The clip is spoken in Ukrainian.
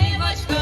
дівочка.